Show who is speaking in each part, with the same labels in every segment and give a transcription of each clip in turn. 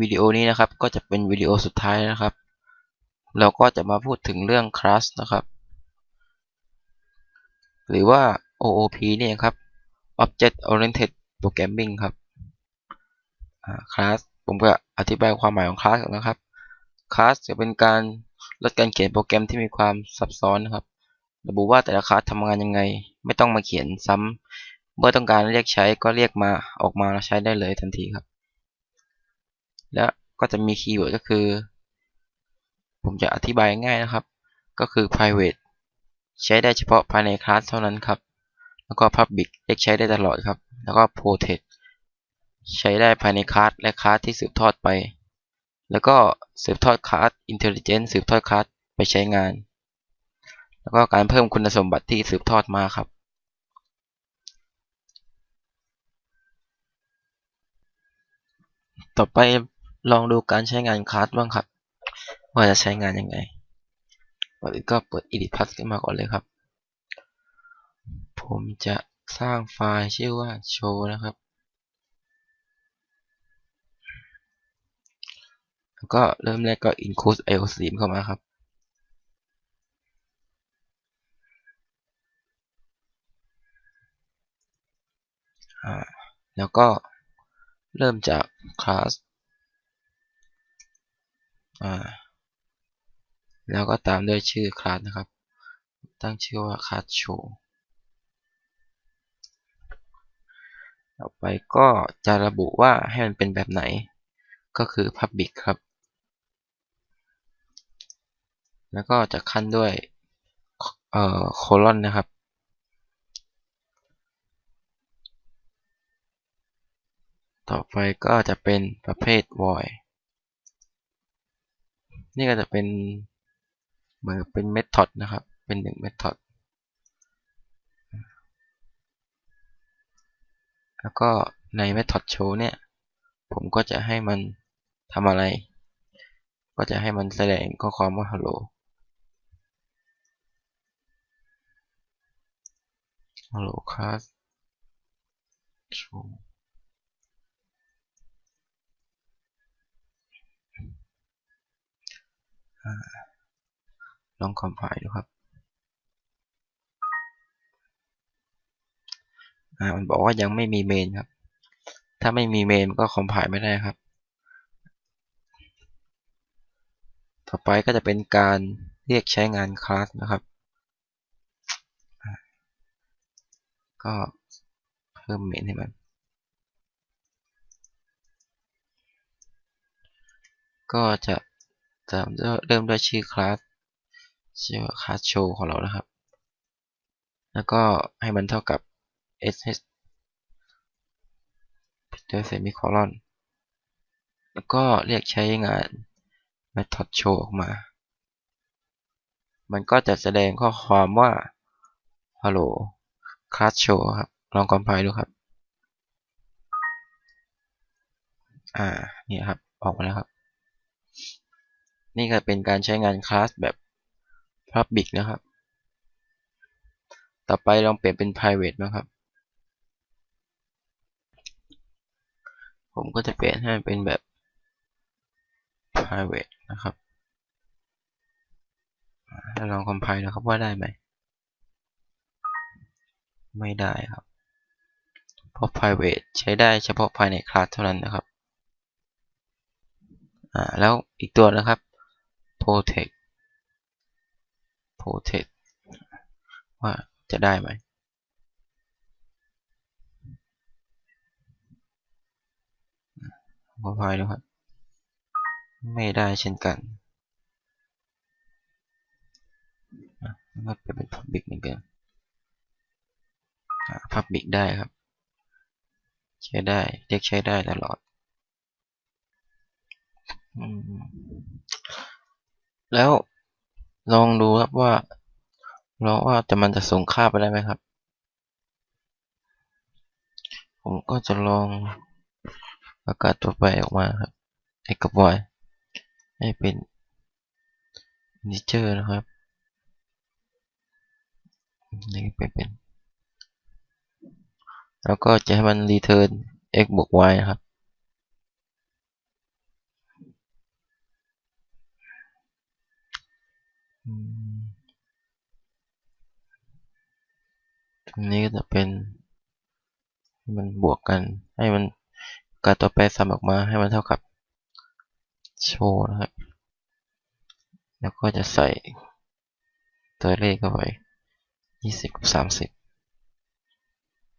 Speaker 1: วิดีโอนี้นะครับก็จะเป็นวิดีโอสุดท้ายนะครับ เราก็จะมาพูดถึงเรื่อง class นะครับ หรือว่า OOP นี่เองครับ Object Oriented Programming ครับ class ผมก็อธิบายความหมายของ class นะครับ class จะเป็นการลดการเขียนโปรแกรมที่มีความซับซ้อนนะครับ ระบุว่าแต่ละคลาสทำงานยังไง ไม่ต้องมาเขียนซ้ำเมื่อต้องการเรียกใช้ก็เรียกมาออกมาแล้วใช้ได้เลยทันทีครับ และก็จะมีคีย์เวิร์ดก็คือ ผมจะอธิบายง่ายนะครับ ก็คือ private ใช้ได้เฉพาะภายในคลาสเท่านั้นครับ แล้วก็ public เรียกใช้ได้ตลอดครับ แล้วก็ protect ใช้ได้ภายในคลาสและคลาสที่สืบทอดไป แล้วก็สืบทอดคลาส intelligence สืบทอดคลาสไปใช้งาน แล้วก็การเพิ่มคุณสมบัติที่สืบทอดมาครับต่อไป ลองดูการใช้งานคลาสบ้างครับ ว่าจะใช้งานยังไงก่อนอื่นก็เปิด edit plus ขึ้นมาก่อนเลยครับ ผมจะสร้างไฟล์ชื่อว่า show นะครับ แล้วก็เริ่มแรกก็ include iostream เข้ามาครับแล้วก็เริ่มจากคลาส แล้วก็ตามด้วยชื่อคลาสนะครับ ตั้งชื่อว่าคลาสโชว์ต่อไปก็จะระบุว่าให้มันเป็นแบบไหน ก็คือ Public ครับ แล้วก็จะขั้นด้วยเอ่อโคลอนนะครับ ต่อไปก็จะเป็นประเภท void นี่ก็จะเป็นเหมือนเป็นเมธอดนะครับ เป็นหนึ่งเมธอดแล้วก็ในเมธอดโชว์เนี่ย ผมก็จะให้มันทำอะไร ก็จะให้มันแสดงข้อความว่า hello hello class show ลองคอมไพล์ดูครับมันบอกว่ายังไม่มีเมนครับ ถ้าไม่มีเมนก็คอมไพล์ไม่ได้ครับ ต่อไปก็จะเป็นการเรียกใช้งานคลาสนะครับ ก็เพิ่มเมนให้มัน ก็จะ จะเริ่มด้วยชื่อคลาสชื่อคลาสโชว์ของเรานะครับ แล้วก็ให้มันเท่ากับ sh ด้วยเซมิโคลอน แล้วก็เรียกใช้งาน method show ออกมา มันก็จะแสดงข้อความว่า hello class show ครับ ลองคอมไพล์ดูครับ อ่า นี่ครับ ออกมาแล้วครับ นี่ก็เป็นการใช้งานคลาสแบบ public นะครับ ต่อไปลองเปลี่ยนเป็น private นะครับ ผมก็จะเปลี่ยนให้เป็นแบบ private นะครับแล้วลองคอมไพล์นะครับว่าได้ไหม ไม่ได้ครับ เพราะ private ใช้ได้เฉพาะภายในคลาสเท่านั้นนะครับ อ่า แล้วอีกตัวนะครับ protect protect ว่าจะได้ไหมคอมไพล์ดูครับ ไม่ได้เช่นกันมันก็เป็น public เหมือนกัน public ได้ครับ ใช้ได้ เรียกใช้ได้ตลอด แล้วลองดูครับว่าลองว่าจะมันจะส่งค่าไปได้ไหมครับ ผมก็จะลองประกาศตัวไปออกมาครับ x กับ y ให้เป็น integer นะครับนี่เป็นเป็น แล้วก็จะให้มัน return x บวก y นะครับ อืม ตรงนี้ก็จะเป็น มันบวกกัน ให้มันการตัวแปรซ้ำออกมาให้มันเท่ากับโชว์นะครับ แล้วก็จะใส่ตัวเลขเข้าไปยี่สิบกับสามสิบ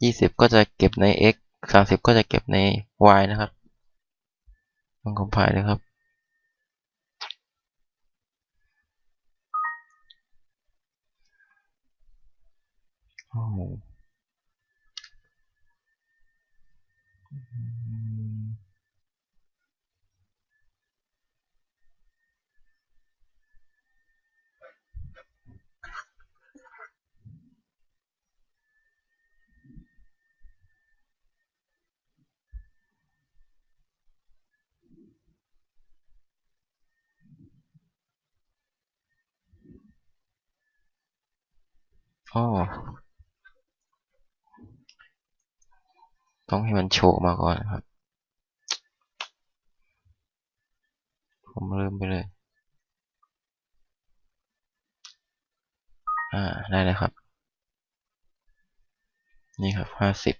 Speaker 1: ยี่สิบก็จะเก็บใน x สามสิบก็จะเก็บใน y นะครับลองคอมไพล์นะครับ โอ้โหอืมอ๋อ ต้องให้มันโชว์มาก่อนครับ ผมลืมไปเลย อ่า ได้แล้วครับ นี่ครับห้าสิบ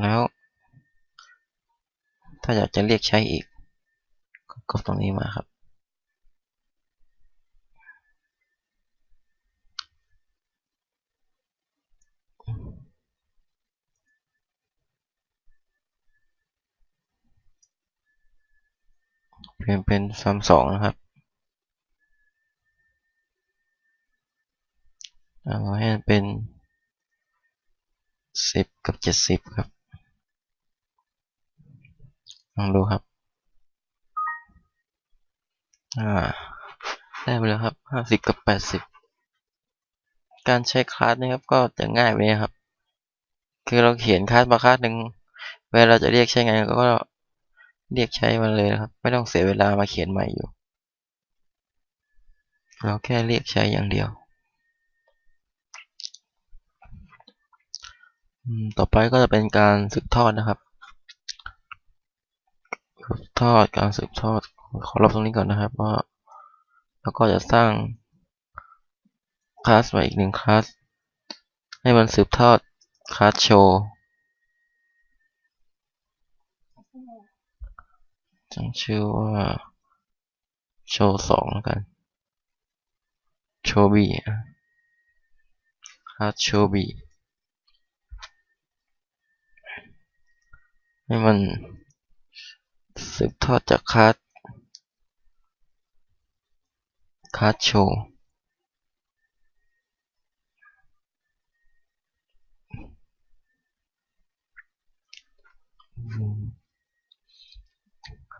Speaker 1: แล้ว ถ้าอยากจะเรียกใช้อีก ก็กดตรงนี้มาครับ เปลี่ยนเป็นสามสองนะครับเอาให้มันเป็นสิบกับเจ็ดสิบครับลองดูครับ อ่า ได้ไปแล้วครับห้าสิบกับแปดสิบการใช้คลาสนะครับก็จะง่ายไปนะครับ คือเราเขียนคลาสมาคลาสหนึ่งเวลาเราจะเรียกใช้งานก็ เรียกใช้มันเลยนะครับ ไม่ต้องเสียเวลามาเขียนใหม่อยู่ เราแค่เรียกใช้อย่างเดียวต่อไปก็จะเป็นการสืบทอดนะครับ สืบทอดการสืบทอด ขอลบตรงนี้ก่อนนะครับว่า แล้วก็จะสร้างคลาสใหมาอีกหนึ่งคลาส ให้มันสืบทอดคลาสโชว์ จังชื่อว่า โชว์สองแล้วกัน โชว์บีคลาสโชว์บีให้มันสืบทอดจากคลาสคลาสโชว์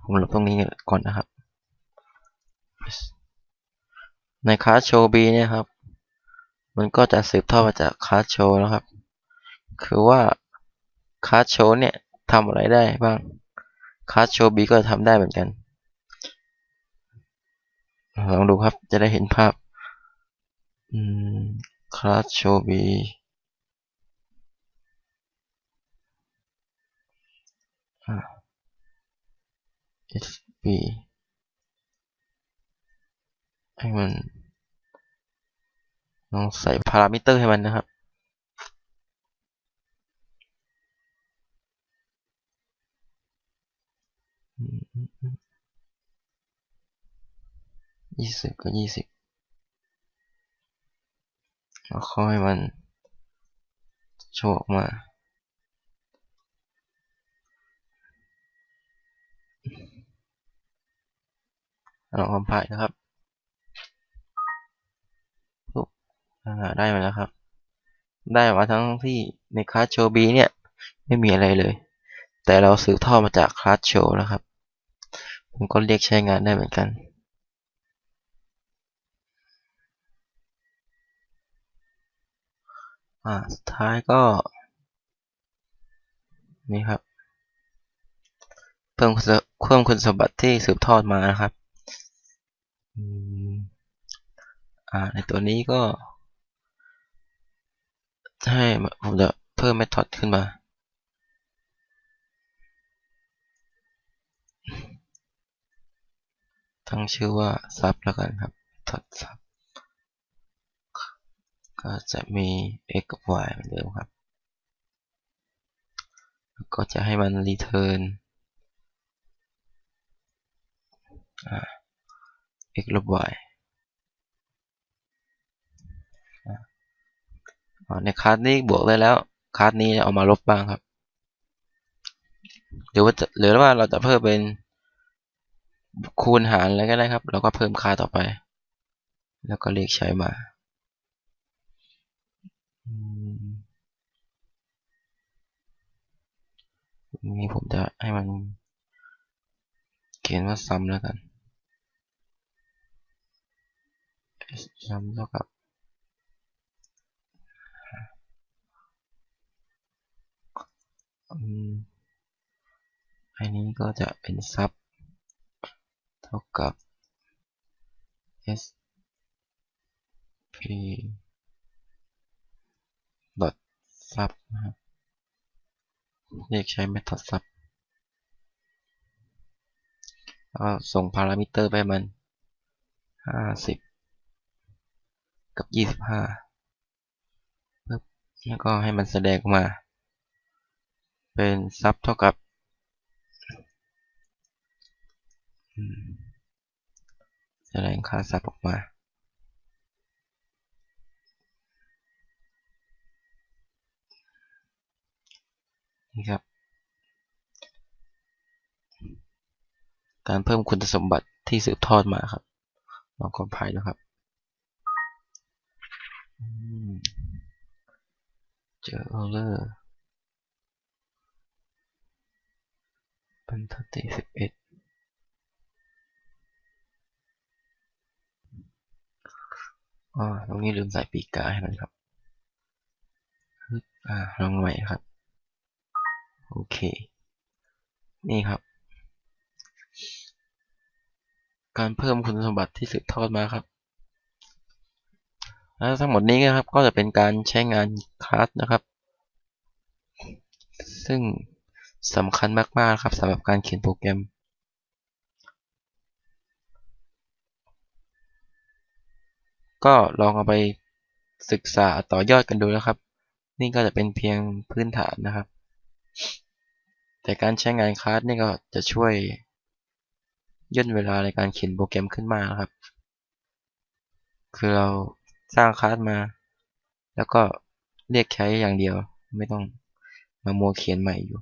Speaker 1: ผมลบตรงนี้ก่อนนะครับ ในคลาสโชว์บีเนี่ยครับ มันก็จะสืบทอดมาจากคลาสโชว์นะครับ คือว่าคลาสโชว์เนี่ยทำอะไรได้บ้างคลาสโชว์บีก็ทำได้เหมือนกัน ลองดูครับจะได้เห็นภาพคลาสโชว์บี sb ให้มันลองใส่พารามิเตอร์ให้มันนะครับยี่สิบก็ยี่สิบแล้วค่อยมันโชว์ออกมา ลองคอมไพล์นะครับปุ๊บได้มาแล้วครับ ได้มาทั้งที่ในคลาสโชว์บีเนี่ย ไม่มีอะไรเลย แต่เราสืบทอดมาจากคลาสโชว์นะครับ ผมก็เรียกใช้งานได้เหมือนกันอ่าสุดท้ายก็นี่ครับ เพิ่มเพิ่มคุณสมบัติที่สืบทอดมานะครับ ในตัวนี้ก็ให้ผมจะเพิ่มเมธอดขึ้นมา ตั้งชื่อว่าซับแล้วกันครับ method sub ก็จะมี x กับ y เหมือนเดิมครับ แล้วก็จะให้มัน return x ลบ y ในคลาสนี้บวกได้แล้วคลาสนี้เอามาลบบ้างครับหรือว่าหรือว่าเราจะเพิ่มเป็นคูณหารอะไรก็ได้ครับ เราก็เพิ่มค่าต่อไป แล้วก็เรียกใช้มานี้ผมจะให้มันเขียนว่าซ้ำแล้วกัน ซ้ำเท่ากับอันนี้ก็จะเป็นซับเท่ากับ s p dot sub นะครับเรียกใช้ method sub แล้วส่งพารามิเตอร์ไปมัน 50 กับ25ปึ๊บแล้วก็ให้มันแสดงออกมา เป็นซับเท่ากับแสดงค่าซับออกมานี่ครับ การเพิ่มคุณสมบัติที่สืบทอดมาครับ ลองคอมไพล์นะครับ เจอเออร์เลอร์บรรทัดที่สิบเอ็ดอ๋อตรงนี้ลืมใส่ปีกกาให้มันครับอ่าลองใหม่ครับ โอเค นี่ครับ การเพิ่มคุณสมบัติที่สืบทอดมาครับ แล้วทั้งหมดนี้นะครับก็จะเป็นการใช้งานคลาสนะครับ ซึ่งสำคัญมากๆครับสำหรับการเขียนโปรแกรมก็ลองเอาไปศึกษาต่อยอดกันดูนะครับ นี่ก็จะเป็นเพียงพื้นฐานนะครับ แต่การใช้งานคลาสนี่ก็จะช่วยย่นเวลาในการเขียนโปรแกรมขึ้นมาครับ คือเรา สร้างคลาสมา แล้วก็เรียกใช้อย่างเดียว ไม่ต้องมามัวเขียนใหม่อยู่